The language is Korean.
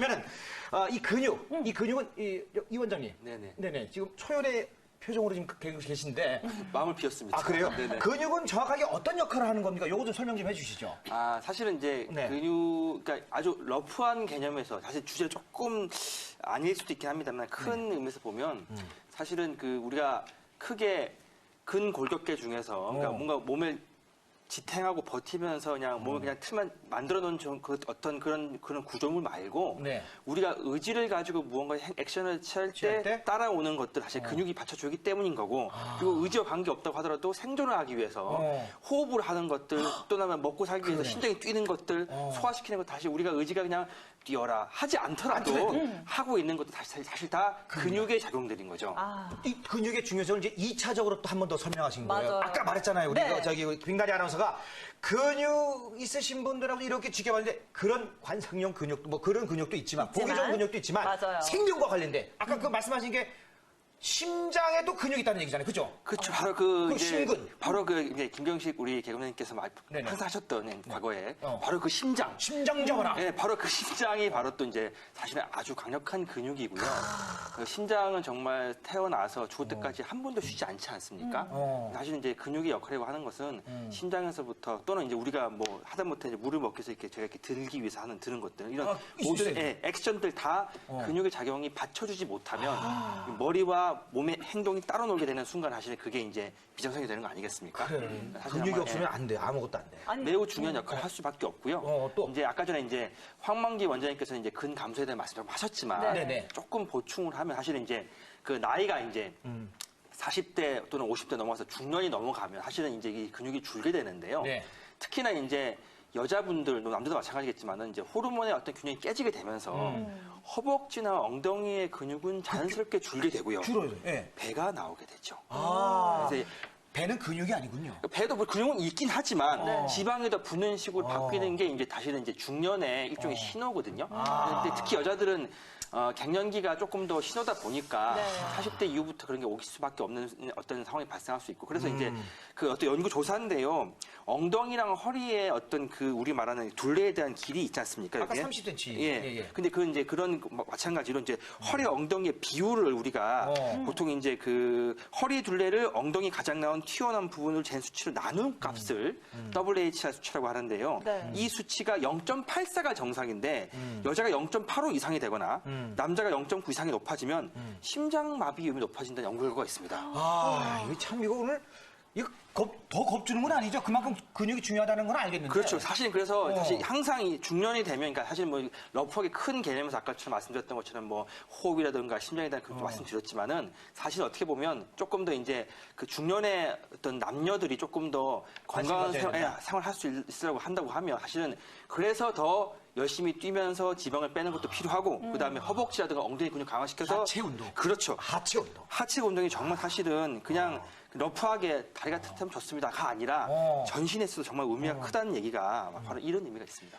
그러면은 어, 이 근육, 이 근육은 이, 이 원장님, 네네. 네네 지금 초열의 표정으로 지금 계시고 계신데. 마음을 비웠습니다. 아 그래요? 네네. 근육은 정확하게 어떤 역할을 하는 겁니까? 요거 좀 설명 좀 해주시죠. 아, 사실은 이제 네. 근육, 그러니까 아주 러프한 개념에서 사실 주제를 조금 아닐 수도 있긴 합니다만 큰 네. 의미에서 보면 음. 사실은 그 우리가 크게 근골격계 중에서 그러니까 어. 뭔가 몸을 지탱하고 버티면서 그냥 몸을 그냥 틀만 만들어 놓은 좀 그 어떤 그런 그런 구조물 말고 네. 우리가 의지를 가지고 무언가 행- 액션을 취할 취할 때, 때? 따라오는 것들 사실 근육이 받쳐주기 때문인 거고 아. 그리고 의지와 관계 없다고 하더라도 생존을 하기 위해서 어. 호흡을 하는 것들 또는 먹고 살기 위해서. 심장이 뛰는 것들 어. 소화시키는 것 다시 우리가 의지가 그냥 뛰어라 하지 않더라도. 하고 있는 것도 사실, 사실 다 근육의 작용들인 거죠. 아, 이 근육의 중요성을 이제 2차적으로 또 한 번 더 설명하신 거예요. 맞아요. 아까 말했잖아요. 우리 네. 가 저기 빙다리 아나운서가 근육 있으신 분들하고 이렇게 지켜봤는데 그런 관상용 근육도 뭐 그런 근육도 있지만, 보기. 좋은 근육도 있지만 맞아요. 생명과 관련된 아까 그 말씀하신 게 심장에도 근육이 있다는 얘기잖아요. 그죠? 그렇죠. 바로 그, 그 이제 심근. 바로 그 이제 김경식 우리 개그맨님께서 말- 네네. 항상 하셨던 과거에 어. 바로 그 심장. 심장정어라. 네, 바로 그 심장이 바로 또 이제 사실은 아주 강력한 근육이고요. 그 심장은 정말 태어나서 죽을 때까지 한 번도 쉬지 않지 않습니까? 어. 사실 이제 근육의 역할이라고 하는 것은 음. 심장에서부터 또는 이제 우리가 뭐 하다못해 이제 물을 먹기 위해서 이렇게 제가 이렇게 들기 위해서 하는 드는 것들 이런 아, 모든 있어요. 예, 액션들 다 어. 아. 근육의 작용이 받쳐주지 못하면 머리와 몸의 행동이 따로 놀게 되는 순간 사실 그게 이제 비정상이 되는 거 아니겠습니까? 그래. 사실 근육이 아마, 없으면 예, 안 돼. 아무것도 안 돼. 아니, 매우 중요한 역할을 할 수밖에 없고요. 어, 또? 이제 아까 전에 이제 황만기 원장님께서는 이제 근 감소에 대한 말씀을 하셨지만 네. 네네. 조금 보충을 하면 사실은 이제 그 나이가 이제 음. 40대 또는 50대 넘어가서 중년이 넘어가면 사실은 이제 이 근육이 줄게 되는데요. 네. 특히나 이제 여자분들, 또 남자도 마찬가지겠지만은 이제 호르몬의 어떤 균형이 깨지게 되면서 음. 허벅지나 엉덩이의 근육은 자연스럽게 줄게 되고요. 줄어요. 예. 배가 나오게 되죠. 아. 그래서 배는 근육이 아니군요. 배도 뭐 근육은 있긴 하지만 네. 지방이 더 붙는 식으로 어. 바뀌는 게 이제 다시는 이제 중년의 일종의 어. 신호거든요. 아. 근데 특히 여자들은 어, 갱년기가 조금 더 신호다 보니까 네. 40대 이후부터 그런 게 오길 수밖에 없는 어떤 상황이 발생할 수 있고 그래서 음. 이제 그 어떤 연구 조사인데요. 엉덩이랑 허리에 어떤 그 우리 말하는 둘레에 대한 길이 있지 않습니까? 아까 이게? 30cm. 예. 예, 예. 근데 그 이제 그런 거 마찬가지로 이제 허리 엉덩이의 비율을 우리가 어. 보통 이제 그 허리 둘레를 엉덩이 가장 나온 튀어나온 부분을 잰 수치로 나눈 값을 WHR 수치라고 하는데요. 네. 이 수치가 0.84가 정상인데 여자가 0.85 이상이 되거나 음. 남자가 0.9 이상이 높아지면 심장마비 위험이 높아진다는 연구 결과가 있습니다. 아, 이거 참 이거 오늘 이거 겁, 더 겁주는 건 아니죠. 그만큼 근육이 중요하다는 건 알겠는데. 그렇죠. 사실은 그래서 어. 사실 항상 이 중년이 되면, 그러니까 사실 뭐 러프하게 큰 개념에서 아까처럼 말씀드렸던 것처럼 뭐 호흡이라든가 심장에 대한 그런 어. 말씀드렸지만은 사실 어떻게 보면 조금 더 이제 그 중년의 어떤 남녀들이 조금 더 건강한 생활, 예, 생활을 할 수 있으라고 한다고 하면 사실은 그래서 더 열심히 뛰면서 지방을 빼는 것도 필요하고 그다음에 허벅지라든가 엉덩이 근육 강화시켜서 아. 하체 운동. 그렇죠. 하체 운동. 하체 운동이 정말 사실은 그냥 러프하게 다리가 튼튼하면 좋습니다가 아니라 어. 전신에 있어서 정말 의미가 크다는 얘기가 바로 이런 의미가 있습니다.